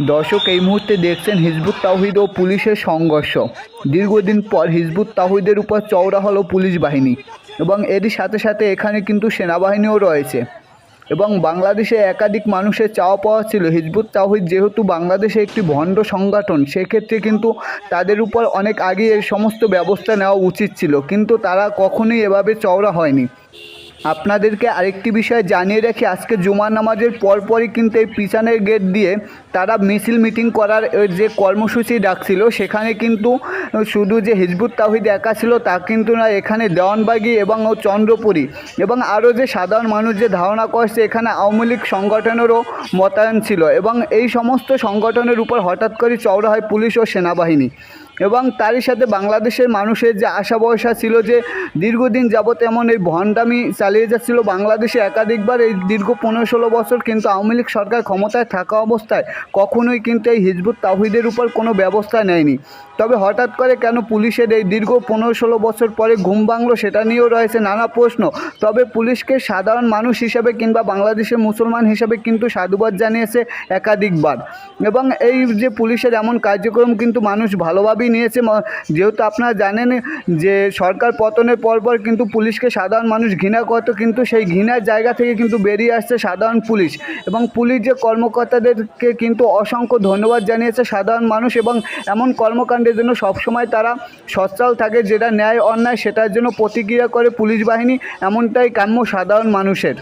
দর্শক, এই মুহূর্তে দেখছেন হিজবুত তাওহিদ ও পুলিশের সংঘর্ষ। দীর্ঘদিন পর হিজবুত তাহিদের উপর চওড়া হলো পুলিশ বাহিনী এবং এরই সাথে সাথে এখানে কিন্তু সেনাবাহিনীও রয়েছে এবং বাংলাদেশে একাধিক মানুষের চাওয়া পাওয়া ছিল। হিজবুত তাওহিদ যেহেতু বাংলাদেশে একটি ভণ্ড সংগঠন, সেক্ষেত্রে কিন্তু তাদের উপর অনেক আগে এই সমস্ত ব্যবস্থা নেওয়া উচিত ছিল, কিন্তু তারা কখনোই এভাবে চওড়া হয়নি। আপনাদেরকে আরেকটি বিষয় জানিয়ে রাখি, আজকে জুমার নামাজের পরপরই কিন্তু এই পিছনের গেট দিয়ে তারা মিছিল মিটিং করার যে কর্মসূচি ডাকছিল, সেখানে কিন্তু শুধু যে হিজবুত তাহিদ একা ছিল তা কিন্তু না এখানে দেওয়ানবাগি এবং চন্দ্রপুরী এবং আরও যে সাধারণ মানুষ যে ধারণা করছে, এখানে আওয়ামী লীগ সংগঠনেরও মোতায়েন ছিল এবং এই সমস্ত সংগঠনের উপর হঠাৎ করে চওড়া হয় পুলিশ ও সেনাবাহিনী। এবং তারই সাথে বাংলাদেশের মানুষের যে আশা ভরসা ছিল যে দীর্ঘদিন যাবত এমন এই ভণ্ডামি চালিয়ে যাচ্ছিল, বাংলাদেশে একাধিকবার এই দীর্ঘ পনেরো ষোলো বছর কিন্তু আওয়ামী লীগ সরকার ক্ষমতায় থাকা অবস্থায় কখনোই কিন্তু এই হিজবুত তাহিদের উপর কোনো ব্যবস্থা নেয়নি। তবে হঠাৎ করে কেন পুলিশের এই দীর্ঘ পনেরো ষোলো বছর পরে ঘুম ভাঙলো সেটা নিয়েও রয়েছে নানা প্রশ্ন। তবে পুলিশকে সাধারণ মানুষ হিসাবে কিংবা বাংলাদেশের মুসলমান হিসাবে কিন্তু সাধুবাদ জানিয়েছে একাধিকবার। এবং এই যে পুলিশের এমন কার্যক্রম কিন্তু মানুষ ভালোভাবেই নিয়েছে যেহেতু আপনারা জানেন যে সরকার পতনের পরপর কিন্তু পুলিশকে সাধারণ মানুষ ঘৃণা করতো, কিন্তু সেই ঘৃণার জায়গা থেকে কিন্তু বেরিয়ে আসছে সাধারণ পুলিশ। এবং পুলিশ যে কর্মকর্তাদেরকে কিন্তু অসংখ্য ধন্যবাদ জানিয়েছে সাধারণ মানুষ এবং এমন কর্মকাণ্ডের জন্য সবসময় তারা সচ্ছল থাকে, যেটা ন্যায় অন্যায় সেটার জন্য প্রতিক্রিয়া করে পুলিশ বাহিনী, এমনটাই কাম্য সাধারণ মানুষের।